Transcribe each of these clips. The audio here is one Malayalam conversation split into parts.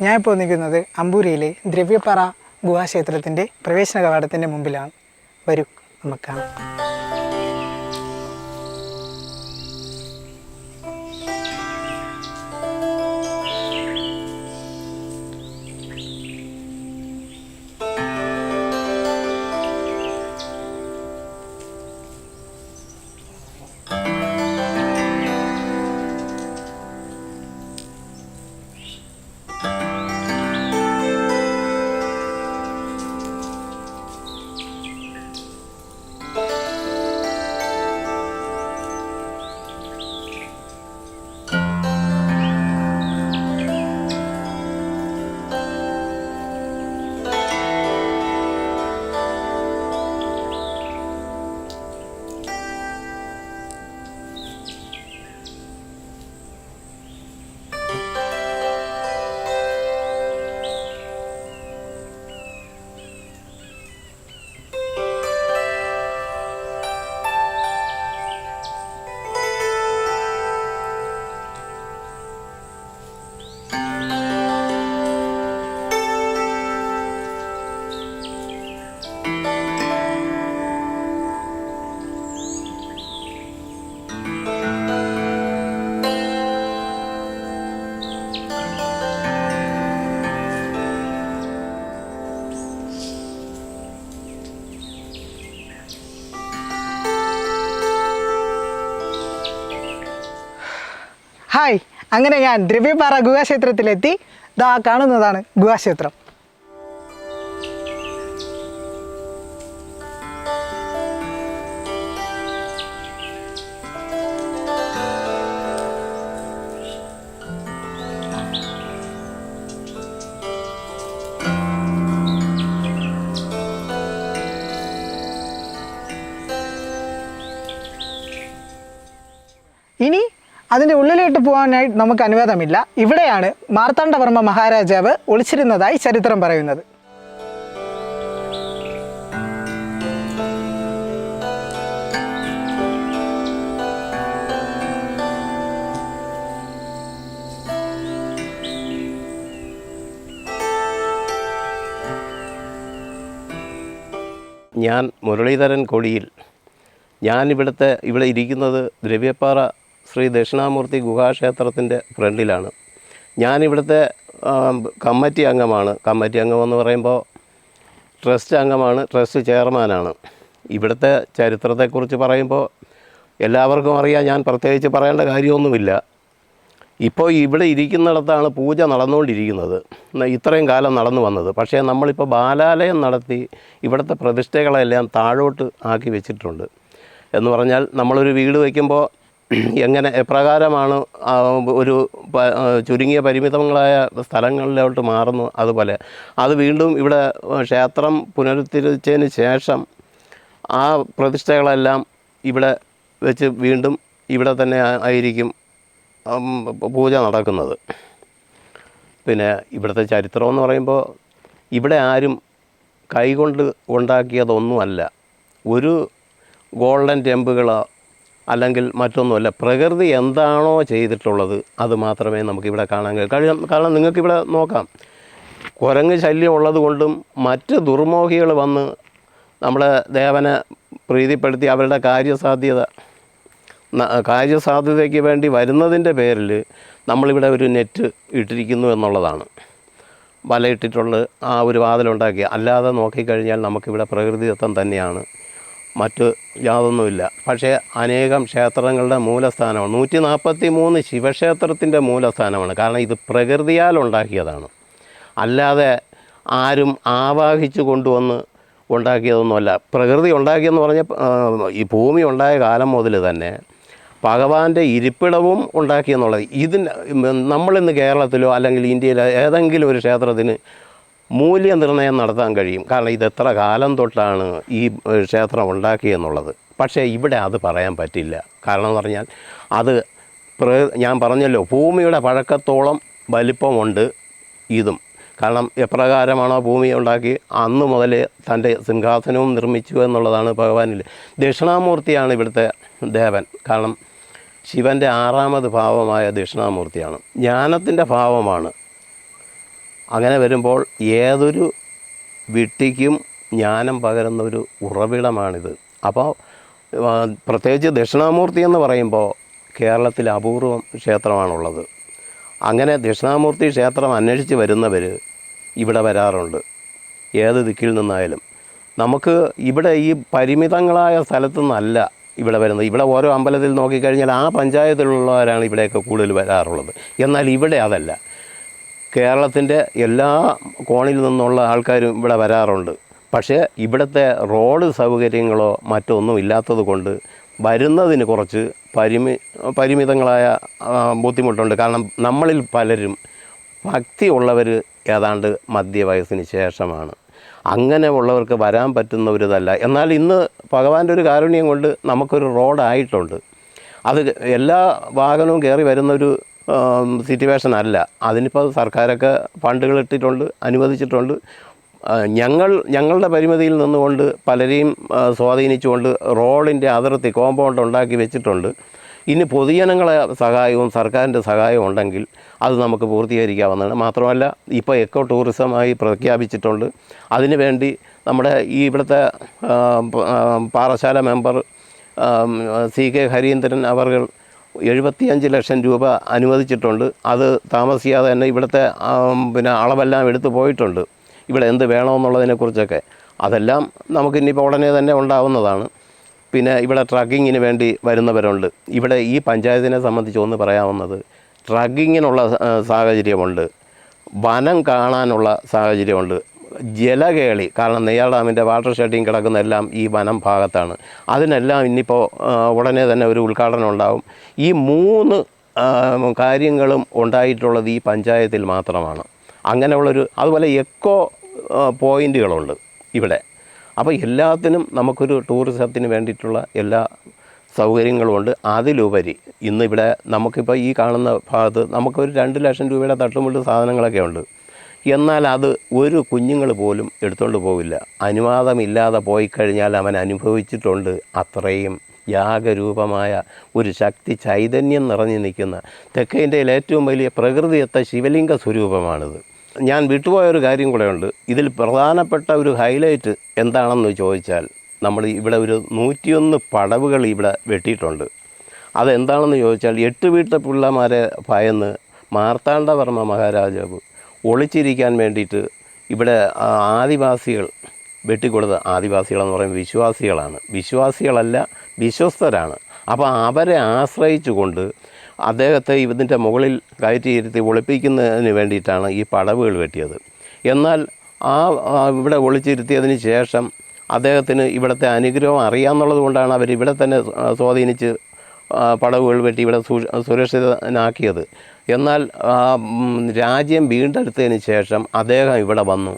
ഞാൻ ഇപ്പോൾ നിൽക്കുന്നത് അമ്പൂരിയിലെ ദ്രവ്യപ്പാറ ഗുഹാക്ഷേത്രത്തിന്റെ പ്രവേശന കവാടത്തിന്റെ മുമ്പിലാണ്. വരൂ നമുക്ക് കാണാം. ഹായ്. അങ്ങനെ ഞാൻ ദ്രവ്യപാറ ഗുഹാക്ഷേത്രത്തിലെത്തി ദാ കാണുന്നതാണ് ഗുഹാക്ഷേത്രം അതിന്റെ ഉള്ളിലോട്ട് പോകാനായിട്ട് നമുക്ക് അനുവാദമില്ല. ഇവിടെയാണ് മാർത്താണ്ഡവർമ്മ മഹാരാജാവ് ഒളിച്ചിരുന്നതായി ചരിത്രം പറയുന്നത്. ഞാൻ മുരളീധരൻ കൊടിയിൽ ഞാൻ ഇവിടുത്തെ ഇവിടെ ഇരിക്കുന്നത് ദ്രവ്യപ്പാറ ശ്രീ ദക്ഷിണാമൂർത്തി ഗുഹാക്ഷേത്രത്തിന്റെ ഫ്രണ്ടിലാണ്. ഞാനിവിടുത്തെ കമ്മിറ്റി അംഗമാണ്. കമ്മിറ്റി അംഗമെന്ന് പറയുമ്പോൾ ട്രസ്റ്റ് അംഗമാണ് ട്രസ്റ്റ് ചെയർമാനാണ്. ഇവിടുത്തെ ചരിത്രത്തെക്കുറിച്ച് പറയുമ്പോൾ എല്ലാവർക്കും അറിയാം ഞാൻ പ്രത്യേകിച്ച് പറയേണ്ട കാര്യമൊന്നുമില്ല. ഇപ്പോൾ ഇവിടെ ഇരിക്കുന്നിടത്താണ് പൂജ നടന്നുകൊണ്ടിരിക്കുന്നത്. ഇത്രയും കാലം നടന്നു വന്നത്. പക്ഷേ നമ്മളിപ്പോൾ ബാലാലയം നടത്തി ഇവിടുത്തെ പ്രതിഷ്ഠകളെല്ലാം താഴോട്ട് ആക്കി വെച്ചിട്ടുണ്ട്. എന്ന് പറഞ്ഞാൽ നമ്മളൊരു വീട് വയ്ക്കുമ്പോൾ എങ്ങനെ എപ്രകാരമാണ് ഒരു ചുരുങ്ങിയ പരിമിതങ്ങളായ സ്ഥലങ്ങളിലോട്ട് മാറുന്നു അതുപോലെ. അത് വീണ്ടും ഇവിടെ ക്ഷേത്രം പുനരുദ്ധരിച്ചതിന് ശേഷം ആ പ്രതിഷ്ഠകളെല്ലാം ഇവിടെ വെച്ച് വീണ്ടും ഇവിടെ തന്നെ ആയിരിക്കും പൂജ നടക്കുന്നത്. പിന്നെ ഇവിടുത്തെ ചരിത്രമെന്ന് പറയുമ്പോൾ ഇവിടെ ആരും കൈകൊണ്ട് ഉണ്ടാക്കിയതൊന്നുമല്ല. ഒരു ഗോൾഡൻ ടെമ്പിളോ അല്ലെങ്കിൽ മറ്റൊന്നുമല്ല പ്രകൃതി എന്താണോ ചെയ്തിട്ടുള്ളത് അത് മാത്രമേ നമുക്കിവിടെ കാണാൻ കഴിയൂ. കഴിയും കാരണം നിങ്ങൾക്കിവിടെ നോക്കാം. കുരങ്ങ് ശല്യം ഉള്ളത് കൊണ്ടും മറ്റ് ദുർമോഹികൾ വന്ന് നമ്മളെ ദേവനെ പ്രീതിപ്പെടുത്തി അവരുടെ കാര്യസാധ്യത കാര്യസാധ്യതയ്ക്ക് വേണ്ടി വരുന്നതിന്റെ പേരിൽ നമ്മളിവിടെ ഒരു നെറ്റ് ഇട്ടിരിക്കുന്നു എന്നുള്ളതാണ്. വലയിട്ടിട്ടുള്ള ആ ഒരു വാതിലുണ്ടാക്കി അല്ലാതെ നോക്കിക്കഴിഞ്ഞാൽ നമുക്കിവിടെ പ്രകൃതിദത്തം തന്നെയാണ്. മറ്റ് യാതൊന്നുമില്ല. പക്ഷേ അനേകം ക്ഷേത്രങ്ങളുടെ മൂലസ്ഥാനമാണ്. നൂറ്റി നാൽപ്പത്തി മൂന്ന് ശിവക്ഷേത്രത്തിന്റെ മൂലസ്ഥാനമാണ്. കാരണം ഇത് പ്രകൃതിയാൽ ഉണ്ടാക്കിയതാണ്. അല്ലാതെ ആരും ആവാഹിച്ചു കൊണ്ടുവന്ന് ഉണ്ടാക്കിയതൊന്നുമല്ല. പ്രകൃതി ഉണ്ടാക്കിയെന്ന് പറഞ്ഞ ഈ ഭൂമി ഉണ്ടായ കാലം മുതൽ തന്നെ ഭഗവാന്റെ ഇരിപ്പിടവും ഉണ്ടാക്കിയെന്നുള്ളത് ഇതിന് നമ്മളിന്ന് കേരളത്തിലോ അല്ലെങ്കിൽ ഇന്ത്യയിലോ ഏതെങ്കിലും ഒരു ക്ഷേത്രത്തിന് മൂല്യനിർണയം നടത്താൻ കഴിയും. കാരണം ഇത് എത്ര കാലം തൊട്ടാണ് ഈ ക്ഷേത്രം ഉണ്ടാക്കിയെന്നുള്ളത്. പക്ഷേ ഇവിടെ അത് പറയാൻ പറ്റില്ല. കാരണം എന്ന് പറഞ്ഞാൽ അത് ഞാൻ പറഞ്ഞല്ലോ ഭൂമിയുടെ പഴക്കത്തോളം വലിപ്പമുണ്ട് ഇതും. കാരണം എപ്രകാരമാണോ ഭൂമി ഉണ്ടാക്കി അന്ന് മുതൽ തന്റെ സിംഹാസനവും നിർമ്മിച്ചു എന്നുള്ളതാണ് ഭഗവാനിൽ. ദക്ഷിണാമൂർത്തിയാണ് ഇവിടുത്തെ ദേവൻ. കാരണം ശിവന്റെ ആറാമത് ഭാവമായ ദക്ഷിണാമൂർത്തിയാണ്. ജ്ഞാനത്തിന്റെ ഭാവമാണ്. അങ്ങനെ വരുമ്പോൾ ഏതൊരു വിട്ടിക്കും ജ്ഞാനം പകരുന്ന ഒരു ഉറവിടമാണിത്. അപ്പോൾ പ്രത്യേകിച്ച് ദക്ഷിണാമൂർത്തി എന്ന് പറയുമ്പോൾ കേരളത്തിൽ അപൂർവം ക്ഷേത്രമാണുള്ളത്. അങ്ങനെ ദക്ഷിണാമൂർത്തി ക്ഷേത്രം അന്വേഷിച്ച് വരുന്നവർ ഇവിടെ വരാറുണ്ട്. ഏത് ദിക്കിൽ നിന്നായാലും. നമുക്ക് ഇവിടെ ഈ പരിമിതങ്ങളായ സ്ഥലത്തു നിന്നല്ല ഇവിടെ വരുന്നത്. ഇവിടെ ഓരോ അമ്പലത്തിൽ നോക്കിക്കഴിഞ്ഞാൽ ആ പഞ്ചായത്തിലുള്ളവരാണ് ഇവിടെയൊക്കെ കൂടുതൽ വരാറുള്ളത്. എന്നാൽ ഇവിടെ അതല്ല. കേരളത്തിന്റെ എല്ലാ കോണിൽ നിന്നുള്ള ആൾക്കാരും ഇവിടെ വരാറുണ്ട്. പക്ഷേ ഇവിടുത്തെ റോഡ് സൗകര്യങ്ങളോ മറ്റൊന്നും ഇല്ലാത്തത് കൊണ്ട് വരുന്നതിന് കുറച്ച് പരിമി പരിമിതങ്ങളായ ബുദ്ധിമുട്ടുണ്ട്. കാരണം നമ്മളിൽ പലരും ഭക്തി ഉള്ളവർ ഏതാണ്ട് മധ്യവയസ്സിന് ശേഷമാണ്. അങ്ങനെ ഉള്ളവർക്ക് വരാൻ പറ്റുന്ന ഒരു ഇതല്ല എന്നാൽ ഇന്ന് ഭഗവാന്റെ ഒരു കാരുണ്യം കൊണ്ട് നമുക്കൊരു റോഡായിട്ടുണ്ട്. അത് എല്ലാ വാഹനവും കയറി വരുന്നൊരു സിറ്റുവേഷൻ അല്ല. അതിനിപ്പോൾ സർക്കാരൊക്കെ ഫണ്ടുകൾ ഇട്ടിട്ടുണ്ട് അനുവദിച്ചിട്ടുണ്ട്. ഞങ്ങൾ ഞങ്ങളുടെ പരിമിതിയിൽ നിന്നുകൊണ്ട് പലരെയും സ്വാധീനിച്ചുകൊണ്ട് റോഡിന്റെ അതിർത്തി കോമ്പൗണ്ട് ഉണ്ടാക്കി വെച്ചിട്ടുണ്ട്. ഇനി പൊതുജനങ്ങളെ സഹായവും സർക്കാരിന്റെ സഹായവും ഉണ്ടെങ്കിൽ അത് നമുക്ക് പൂർത്തീകരിക്കാവുന്നതാണ്. മാത്രമല്ല ഇപ്പോൾ എക്കോ ടൂറിസമായി പ്രഖ്യാപിച്ചിട്ടുണ്ട്. അതിനുവേണ്ടി നമ്മുടെ ഈ ഇവിടുത്തെ Parassala member C K Harindran അവർ എഴുപത്തിയഞ്ച് ലക്ഷം രൂപ അനുവദിച്ചിട്ടുണ്ട്. അത് താമസിയാതെ തന്നെ ഇവിടുത്തെ പിന്നെ അളവെല്ലാം എടുത്തു പോയിട്ടുണ്ട്. ഇവിടെ എന്ത് വേണമെന്നുള്ളതിനെക്കുറിച്ചൊക്കെ അതെല്ലാം നമുക്ക് ഇനിയിപ്പോൾ ഉടനെ തന്നെ ഉണ്ടാവുന്നതാണ്. പിന്നെ ഇവിടെ ട്രക്കിങ്ങിന് വേണ്ടി വരുന്നവരുണ്ട്. ഇവിടെ ഈ പഞ്ചായത്തിനെ സംബന്ധിച്ച് ഒന്ന് പറയാവുന്നത് ട്രക്കിങ്ങിനുള്ള സാഹചര്യമുണ്ട്. വനം കാണാനുള്ള സാഹചര്യമുണ്ട്. ജലകേളി. കാരണം നെയ്യാർ ഡാമിന്റെ വാട്ടർ ഷെഡിങ് കിടക്കുന്ന എല്ലാം ഈ വനം ഭാഗത്താണ്. അതിനെല്ലാം ഇനിയിപ്പോൾ ഉടനെ തന്നെ ഒരു ഉദ്ഘാടനം ഉണ്ടാവും. ഈ മൂന്ന് കാര്യങ്ങളും ഉണ്ടായിട്ടുള്ളത് ഈ പഞ്ചായത്തിൽ മാത്രമാണ്. അങ്ങനെയുള്ളൊരു അതുപോലെ എക്കോ പോയിന്റുകളുണ്ട് ഇവിടെ. അപ്പോൾ എല്ലാത്തിനും നമുക്കൊരു ടൂറിസത്തിന് വേണ്ടിയിട്ടുള്ള എല്ലാ സൗകര്യങ്ങളുമുണ്ട് അതിലുപരി ഇന്നിവിടെ നമുക്കിപ്പോൾ ഈ കാണുന്ന ഭാഗത്ത് നമുക്കൊരു രണ്ട് ലക്ഷം രൂപയുടെ തട്ടുമുട്ട് സാധനങ്ങളൊക്കെ ഉണ്ട്. എന്നാൽ അത് ഒരു കുഞ്ഞുങ്ങൾ പോലും എടുത്തുകൊണ്ട് പോവില്ല. അനുവാദമില്ലാതെ പോയി കഴിഞ്ഞാൽ അവൻ അനുഭവിച്ചിട്ടുണ്ട് അത്രയും യാഗരൂപമായ ഒരു ശക്തി ചൈതന്യം നിറഞ്ഞു നിൽക്കുന്ന തെക്കേ ഇന്ത്യയിലെ ഏറ്റവും വലിയ പ്രകൃതിയത്ത ശിവലിംഗ സ്വരൂപമാണിത്. ഞാൻ വിട്ടുപോയ ഒരു കാര്യം കൂടെ ഉണ്ട് ഇതിൽ പ്രധാനപ്പെട്ട ഒരു ഹൈലൈറ്റ് എന്താണെന്ന് ചോദിച്ചാൽ നമ്മൾ ഇവിടെ ഒരു നൂറ്റിയൊന്ന് പടവുകൾ ഇവിടെ വെട്ടിയിട്ടുണ്ട്. അതെന്താണെന്ന് ചോദിച്ചാൽ എട്ട് വീട്ട പിള്ളമാരെ ഭയന്ന് മാർത്താണ്ഡവർമ്മ മഹാരാജാവ് ഒളിച്ചിരിക്കാൻ വേണ്ടിയിട്ട് ഇവിടെ ആദിവാസികൾ വെട്ടിക്കൊടുത്ത ആദിവാസികളെന്ന് പറയുമ്പോൾ വിശ്വാസികളാണ്. വിശ്വാസികളല്ല വിശ്വസ്തരാണ്. അപ്പോൾ അവരെ ആശ്രയിച്ചുകൊണ്ട് അദ്ദേഹത്തെ ഇതിന്റെ മുകളിൽ കയറ്റിയിരുത്തി ഒളിപ്പിക്കുന്നതിന് വേണ്ടിയിട്ടാണ് ഈ പടവുകൾ വെട്ടിയത്. എന്നാൽ ആ ഇവിടെ ഒളിച്ചിരുത്തിയതിന് ശേഷം അദ്ദേഹത്തിന് ഇവിടുത്തെ അനുഗ്രഹം അറിയാമെന്നുള്ളത് കൊണ്ടാണ് അവർ ഇവിടെ തന്നെ സ്വാധീനിച്ച് പടവുകൾ വെട്ടി ഇവിടെ സുരക്ഷിതനാക്കിയത്. എന്നാൽ രാജ്യം വീണ്ടെടുത്തതിന് ശേഷം അദ്ദേഹം ഇവിടെ വന്നു.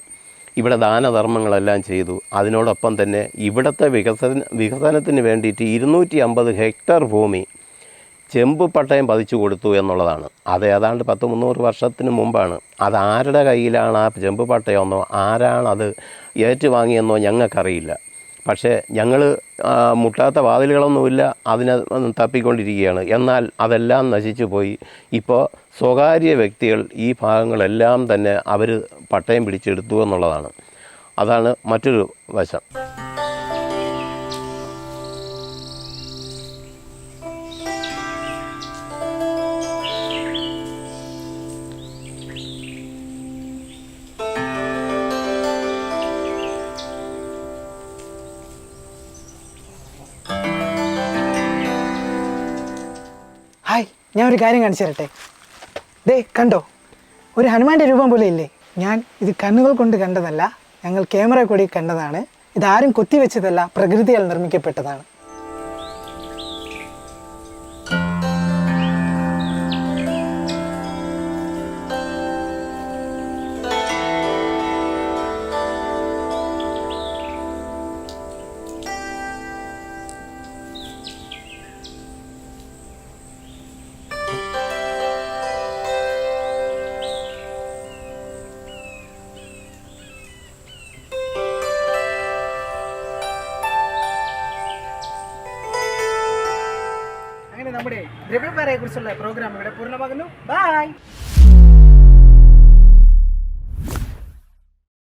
ഇവിടെ ദാനധർമ്മങ്ങളെല്ലാം ചെയ്തു. അതിനോടൊപ്പം തന്നെ ഇവിടുത്തെ വികസന വികസനത്തിന് വേണ്ടിയിട്ട് ഇരുന്നൂറ്റി അമ്പത് ഹെക്ടർ ഭൂമി ചെമ്പ് പട്ടയം പതിച്ചു കൊടുത്തു എന്നുള്ളതാണ്. അത് ഏതാണ്ട് പത്ത് മുന്നൂറ് വർഷത്തിന് മുമ്പാണ്. അത് ആരുടെ കയ്യിലാണ് ആ ചെമ്പ് പട്ടയമെന്നോ ആരാണത് ഏറ്റുവാങ്ങിയെന്നോ ഞങ്ങൾക്കറിയില്ല. പക്ഷേ ഞങ്ങൾ മുട്ടാത്ത വാതിലുകളൊന്നുമില്ല അതിനെ തപ്പിക്കൊണ്ടിരിക്കുകയാണ്. എന്നാൽ അതെല്ലാം നശിച്ചു പോയി. ഇപ്പോൾ സ്വകാര്യ വ്യക്തികൾ ഈ ഭാഗങ്ങളെല്ലാം തന്നെ അവർ പട്ടയം പിടിച്ചെടുത്തു എന്നുള്ളതാണ്. അതാണ് മറ്റൊരു വശം. ഞാൻ ഒരു കാര്യം കാണിച്ചു തരട്ടെ ദേ കണ്ടോ? ഒരു ഹനുമാന്റെ രൂപം പോലെ ഇല്ലേ? ഞാൻ ഇത് കണ്ണുകൾ കൊണ്ട് കണ്ടതല്ല ഞങ്ങൾ ക്യാമറ കൂടി കണ്ടതാണ്. ഇതാരും കൊത്തിവെച്ചതല്ല പ്രകൃതിയാൽ നിർമ്മിക്കപ്പെട്ടതാണ്. ദ്രവ്യപാരയെ കുറിച്ചുള്ള പ്രോഗ്രാം ഇവിടെ പൂർണമാകുന്നു. ബൈ